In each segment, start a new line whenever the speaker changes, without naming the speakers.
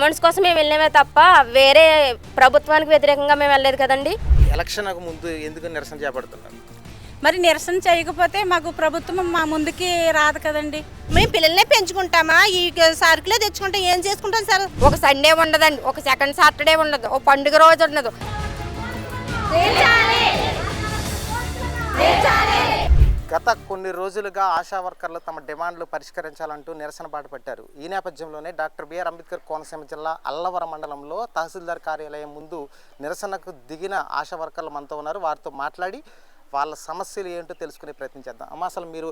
Demands కోసం మేము వెళ్ళామే తప్ప వేరే ప్రభుత్వానికి వ్యతిరేకంగా మేము వెళ్ళలేదు కదండి.
ఎలక్షన్ ముందు ఎందుకు నిరసన చేపడుతున్నారు?
మరి నిరసన చేయకపోతే మాకు ప్రభుత్వం మా ముందుకి రాదు కదండి.
మేము పిల్లల్నే పెంచుకుంటామా? ఈ సరుకులే తెచ్చుకుంటాం ఏం చేసుకుంటాం సార్?
ఒక సండే ఉండదండి ఒక సెకండ్ సాటర్డే ఉండదు ఒక పండుగ రోజు ఉండదు.
గత కొన్ని రోజులుగా ఆశా వర్కర్లు తమ డిమాండ్లు పరిష్కరించాలంటూ నిరసన బాట పట్టారు. ఈ నేపథ్యంలోనే డాక్టర్ బిఆర్ అంబేద్కర్ కోనసీమ జిల్లా అల్లవరం మండలంలో తహసీల్దార్ కార్యాలయం ముందు నిరసనకు దిగిన ఆశా వర్కర్లు మనతో ఉన్నారు. వారితో మాట్లాడి వాళ్ళ సమస్యలు ఏంటో తెలుసుకునే ప్రయత్నం చేద్దాం. అమ్మ అసలు మీరు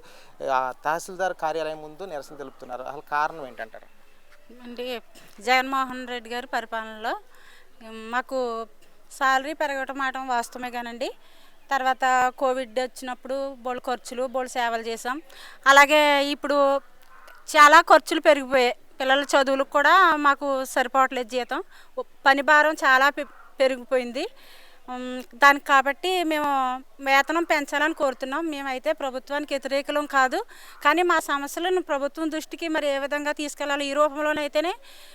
తహసీల్దార్ కార్యాలయం ముందు నిరసన తెలుపుతున్నారు. అసలు కారణం ఏంటంటారు?
అంటే జగన్మోహన్ రెడ్డి గారి పరిపాలనలో మాకు శాలరీ పెరగటం మాట వాస్తవమే కానండి. తర్వాత కోవిడ్ వచ్చినప్పుడు బోళ్ళు ఖర్చులు బోళ్ళు సేవలు చేసాం అలాగే ఇప్పుడు చాలా ఖర్చులు పెరిగిపోయాయి. పిల్లల చదువులకు కూడా మాకు సరిపోవట్లేదు జీతం. పని భారం చాలా పె- పెరిగిపోయింది. దానికి కాబట్టి మేము వేతనం పెంచాలని కోరుతున్నాం. మేమైతే ప్రభుత్వానికి వ్యతిరేకలం కాదు. కానీ మా సమస్యలను ప్రభుత్వం దృష్టికి మరి ఏ విధంగా తీసుకెళ్ళాలి ఈ రూపంలోనైతేనే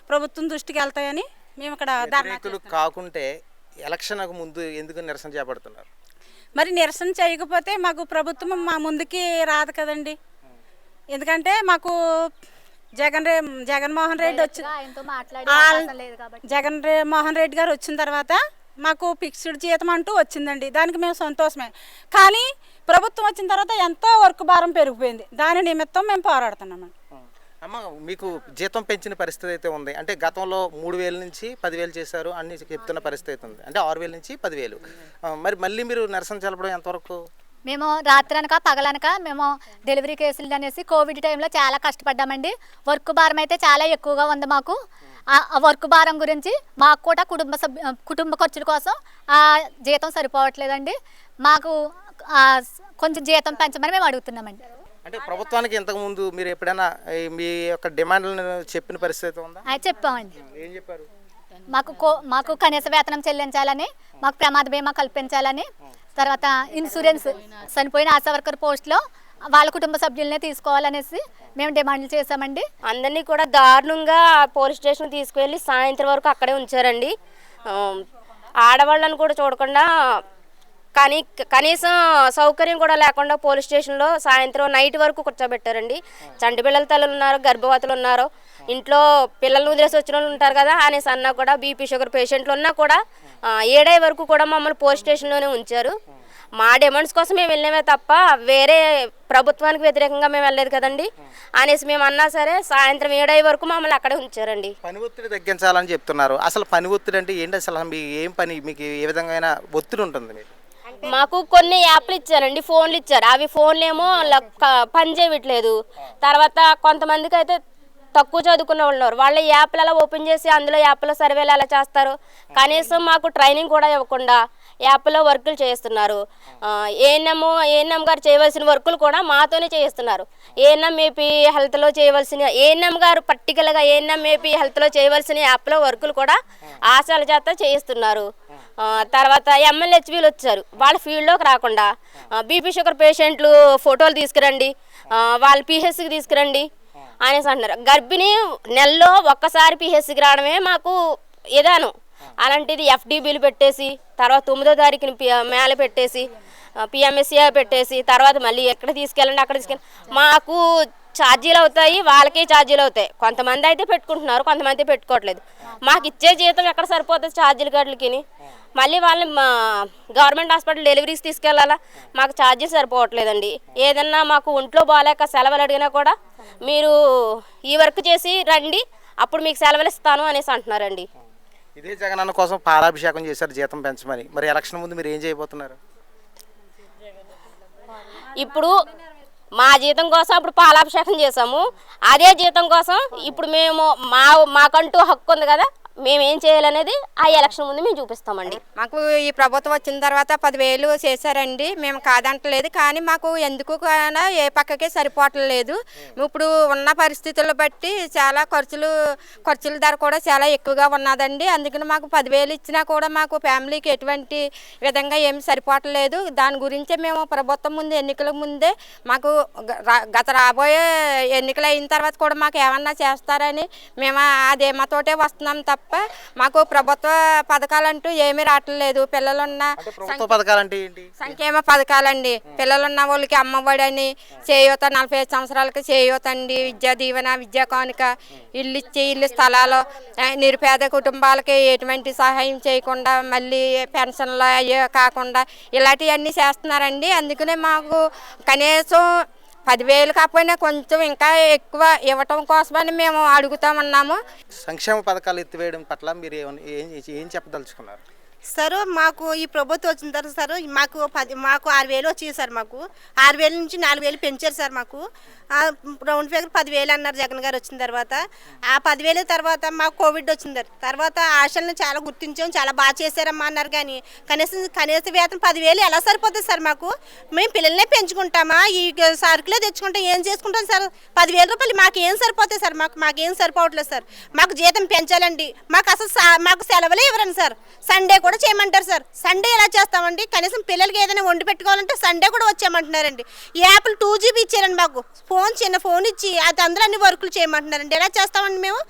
ప్రభుత్వం దృష్టికి వెళ్తాయని మేము ఇక్కడ
కాకుంటే ఎలక్షన్కు ముందు ఎందుకు నిరసన చేపడుతున్నారు?
మరి నిరసన చేయకపోతే మాకు ప్రభుత్వం మా ముందుకి రాదు కదండి. ఎందుకంటే మాకు జగన్ రే జగన్మోహన్ రెడ్డి వచ్చి జగన్ రే మోహన్ రెడ్డి గారు వచ్చిన తర్వాత మాకు ఫిక్స్డ్ జీతం అంటూ వచ్చిందండి. దానికి మేము సంతోషమే. కానీ ప్రభుత్వం వచ్చిన తర్వాత ఎంతో వర్క్ భారం పెరిగిపోయింది. దాని నిమిత్తం మేము పోరాడుతున్నామండి.
అమ్మ మీకు జీతం పెంచిన పరిస్థితి అయితే ఉంది. అంటే గతంలో మూడు వేల నుంచి పదివేలు చేశారు అన్ని చెప్తున్న పరిస్థితి అయితే ఉంది. అంటే ఆరు వేల నుంచి పదివేలు మరి మళ్ళీ మీరు నిరసన తెలపడం ఎంతవరకు?
మేము రాత్రి అనక పగలనక మేము డెలివరీ కేసులు అనేసి కోవిడ్ టైంలో చాలా కష్టపడ్డామండి. వర్క్ భారం అయితే చాలా ఎక్కువగా ఉంది మాకు. ఆ వర్క్ భారం గురించి మాకు కూడా కుటుంబ సభ్యు కుటుంబ ఖర్చుల కోసం ఆ జీతం సరిపోవట్లేదండి. మాకు కొంచెం జీతం పెంచమని మేము అడుగుతున్నామండి.
అంటే ప్రభుత్వానికి ఇంతకుముందు మీరు ఎప్పుడైనా మీ యొక్క డిమాండ్లను చెప్పిన పరిస్థితి ఉందా?
అది చెప్పామండి.
ఏం చెప్పారు?
మాకు కో మాకు కనీస వేతనం చెల్లించాలని మాకు ప్రమాద బీమా కల్పించాలని తర్వాత ఇన్సూరెన్స్ చనిపోయిన ఆశా వర్కర్ పోస్ట్లో వాళ్ళ కుటుంబ సభ్యులనే తీసుకోవాలనేసి మేము డిమాండ్లు చేశామండి.
అందరినీ కూడా దారుణంగా పోలీస్ స్టేషన్ తీసుకువెళ్ళి సాయంత్రం వరకు అక్కడే ఉంచారండి. ఆడవాళ్ళని కూడా చూడకుండా కానీ కనీసం సౌకర్యం కూడా లేకుండా పోలీస్ స్టేషన్లో సాయంత్రం నైట్ వరకు కూర్చోబెట్టారండి. చంటి పిల్లల తల్లులు ఉన్నారు గర్భవతులు ఉన్నారు. ఇంట్లో పిల్లల్ని వదిలేసి వచ్చిన వాళ్ళు ఉంటారు కదా అనేసి అన్నా కూడా బీపీ షుగర్ పేషెంట్లు ఉన్నా కూడా ఏడై వరకు కూడా మమ్మల్ని పోలీస్ స్టేషన్లోనే ఉంచారు. మా డిమాండ్స్ కోసం మేము వెళ్ళామే తప్ప వేరే ప్రభుత్వానికి వ్యతిరేకంగా మేము వెళ్ళలేదు కదండి. అనేసి మేము అన్నా సరే సాయంత్రం ఏడై వరకు మమ్మల్ని అక్కడే ఉంచారండి.
పని ఒత్తిడి తగ్గించాలని చెప్తున్నారు. అసలు పని ఒత్తిడి అంటే ఏంటి? అసలు మీ ఏం పని? మీకు ఏ విధంగా ఒత్తిడి ఉంటుంది మాకు
కొన్ని యాప్లు ఇచ్చారండి ఫోన్లు ఇచ్చారు. అవి ఫోన్లు ఏమో ల- పని చేయట్లేదు. తర్వాత కొంతమందికి అయితే తక్కువ చదువుకున్న వాళ్ళు ఉన్నారు. వాళ్ళ యాప్లు అలా ఓపెన్ చేసి అందులో యాప్లో సర్వేలు ఎలా చేస్తారు. కనీసం మాకు ట్రైనింగ్ కూడా ఇవ్వకుండా యాప్లో వర్కులు చేస్తున్నారు. ఏఎన్ఎం ఏఎన్ఎం గారు చేయవలసిన వర్కులు కూడా మాతోనే చేయిస్తున్నారు. ఏఎన్ఎం ఏపీ హెల్త్లో చేయవలసిన ఏఎన్ఎం గారు పర్టికులర్గా ఏఎన్ఎం ఏపీ హెల్త్లో చేయవలసిన యాప్లో వర్కులు కూడా ఆశాల చేత చేయిస్తున్నారు. తర్వాత ఎమ్మెల్యేహెచ్బీలు వచ్చారు. వాళ్ళ ఫీల్డ్లోకి రాకుండా బీపీ షుగర్ పేషెంట్లు ఫోటోలు తీసుకురండి వాళ్ళ పిహెచ్సికి తీసుకురండి అనేసి అంటున్నారు. గర్భిణి నెలలో ఒక్కసారి పిహెచ్సికి రావడమే మాకు విధానం అలాంటిది ఎఫ్డీబీలు పెట్టేసి తర్వాత తొమ్మిదో తారీఖుని మేళ పెట్టేసి పిఎంఎస్సీఐ పెట్టేసి తర్వాత మళ్ళీ ఎక్కడ తీసుకెళ్ళండి అక్కడ తీసుకెళ్ళండి. మాకు ఛార్జీలు అవుతాయి వాళ్ళకే ఛార్జీలు అవుతాయి. కొంతమంది అయితే పెట్టుకుంటున్నారు కొంతమంది పెట్టుకోవట్లేదు. మాకు ఇచ్చే జీతం ఎక్కడ సరిపోతుంది ఛార్జీలు గడ్లకి మళ్ళీ వాళ్ళని మా గవర్నమెంట్ హాస్పిటల్ డెలివరీస్ తీసుకెళ్ళాలా? మాకు ఛార్జీలు సరిపోవట్లేదండి. ఏదన్నా మాకు ఒంట్లో బాగాలేక సెలవులు అడిగినా కూడా మీరు ఈ వర్క్ చేసి రండి అప్పుడు మీకు సెలవులు ఇస్తాను అనేసి అంటున్నారండి.
ఇదే జగనన్న కోసం పాలాభిషేకం చేశారు జీతం పెంచమని. మరి ఎలక్షన్ ముందు మీరు ఏం చేయబోతున్నారు?
ఇప్పుడు మా జీతం కోసం అప్పుడు పాలాభిషేకం చేసాము అదే జీతం కోసం ఇప్పుడు మేము మా మాకంటూ హక్కు ఉంది కదా. మేమేం చేయాలనేది ఆ ఎలక్షన్ ముందు మేము చూపిస్తామండి.
మాకు ఈ ప్రభుత్వం వచ్చిన తర్వాత పదివేలు చేశారండి. మేము కాదంటలేదు కానీ మాకు ఎందుకు కానీ ఏ పక్కకే సరిపోవట్లేదు. ఇప్పుడు ఉన్న పరిస్థితులు బట్టి చాలా ఖర్చులు ఖర్చుల ధర కూడా చాలా ఎక్కువగా ఉన్నదండి. అందుకని మాకు పదివేలు ఇచ్చినా కూడా మాకు ఫ్యామిలీకి ఎటువంటి విధంగా ఏమి సరిపోవట్లేదు. దాని గురించే మేము ప్రభుత్వం ముందు ఎన్నికల ముందే మాకు గ- రా- గత రాబోయే ఎన్నికలు అయిన తర్వాత కూడా మాకు ఏమన్నా చేస్తారని మేము అదేమతోటే వస్తున్నాం తప్ప మాకు ప్రభుత్వ పథకాలంటూ ఏమీ రావట్లేదు పిల్లలున్న
ప్రభుత్వ ఏంటి?
సంక్షేమ పథకాలండి. పిల్లలున్న వాళ్ళకి అమ్మఒడి అని చేయూత నలభై ఐదు సంవత్సరాలకి చేయూత అండి విద్యా దీవెన విద్యా కానుక ఇల్లు ఇచ్చి ఇల్లు స్థలాలు నిరుపేద కుటుంబాలకి ఎటువంటి సహాయం చేయకుండా మళ్ళీ పెన్షన్లు అయ్యే కాకుండా ఇలాంటివన్నీ చేస్తున్నారండి. అందుకనే మాకు కనీసం పదివేలు కాకపోయినా కొంచెం ఇంకా ఎక్కువ ఇవ్వటం కోసమని మేము అడుగుతామన్నాము.
సంక్షేమ పథకాలు ఎత్తివేయడం పట్ల మీరు ఏం ఏం చెప్పదలుచుకున్నారు?
సార్ మాకు ఈ ప్రభుత్వం వచ్చిన తర్వాత సార్ మాకు పది మాకు ఆరు వేలు వచ్చాయి సార్ మాకు. ఆరు వేల నుంచి నాలుగు వేలు పెంచారు సార్ మాకు. రౌండ్ ఫిగర్ పదివేలు అన్నారు జగన్ గారు వచ్చిన తర్వాత. ఆ పదివేల తర్వాత మాకు కోవిడ్ వచ్చింది. తర్వాత ఆశలను చాలా గుర్తించాం చాలా బాగా చేశారమ్మా అన్నారు కానీ కనీసం కనీస వేతనం పదివేలు ఎలా సరిపోతుంది సార్ మాకు? మేము పిల్లల్నే పెంచుకుంటామా? ఈ సరుకులే తెచ్చుకుంటాం ఏం చేసుకుంటాం సార్? పదివేల రూపాయలు మాకు ఏం సరిపోతాయి సార్? మాకు మాకేం సరిపోవట్లేదు సార్. మాకు జీతం పెంచాలండి. మాకు అసలు సా- మాకు సెలవులే ఇవ్వరండి సార్. సండే కూడా చేయమంటారు సార్. సండే ఎలా చేస్తామండి? కనీసం పిల్లలకి ఏదైనా వండి పెట్టుకోవాలంటే సండే కూడా వచ్చేయమంటున్నారండి. ఈ యాప్లు టూ జీబీ ఇచ్చారండి మాకు. ఫోన్ చిన్న ఫోన్ ఇచ్చి అది అందరూ అన్ని వర్కులు చేయమంటున్నారండి. ఎలా చేస్తామండి మేము?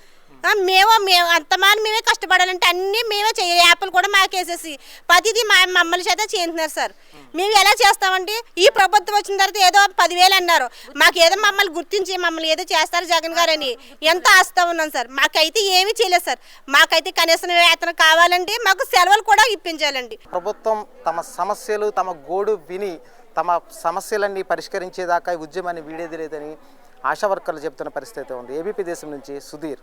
మేము మేము అంతమాని మేమే కష్టపడాలంటే అన్నీ మేమే చేయ యాప్లు కూడా మాకేసేసి. ప్రతిదీ మా మమ్మల్ని చేత చేయించినారు సార్. మేము ఎలా చేస్తామండి ఈ ప్రభుత్వం వచ్చిన తర్వాత ఏదో పదివేలు అన్నారు. మాకు ఏదో మమ్మల్ని గుర్తించి మమ్మల్ని ఏదో చేస్తారు జగన్ గారు అని. ఎంత ఆస్తా ఉన్నాం సార్. మాకైతే ఏమీ చేయలేదు సార్. మాకైతే కనీసం వేతనం కావాలండి మాకు సెలవులు కూడా ఇప్పించాలండి.
ప్రభుత్వం తమ సమస్యలు తమ గోడు విని తమ సమస్యలన్నీ పరిష్కరించేదాకా ఉద్యమాన్ని వీడేది లేదని ఆశా వర్కర్లు చెప్తున్న పరిస్థితి ఉంది. ఏబీపీ దేశం నుంచి సుధీర్.